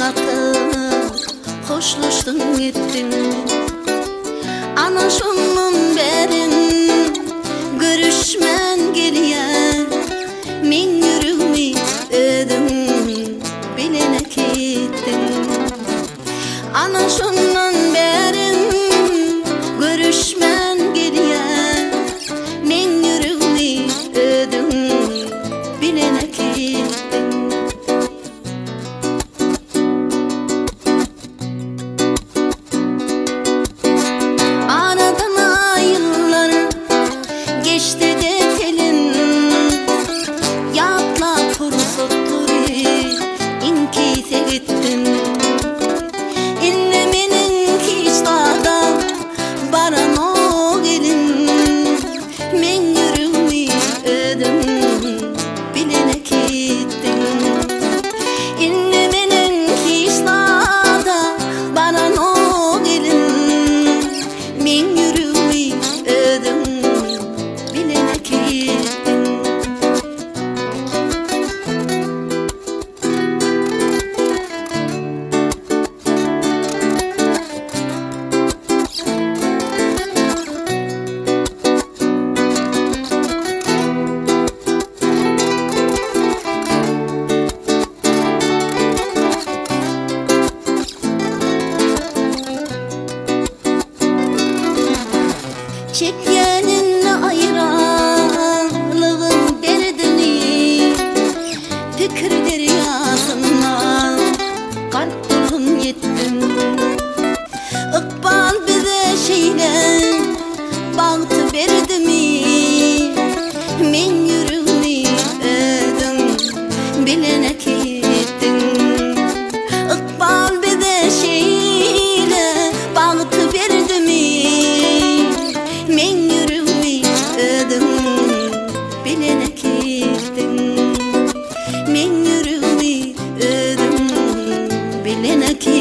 atlanıp hoşlaştın gittin. Ana şunu Çekyeninle ayrılığın derdini. Fikir deryasına kalp kulun yettim Ikbal bize şeyle bağıtı verdi mi? Men yürümü ödüm bilene in a key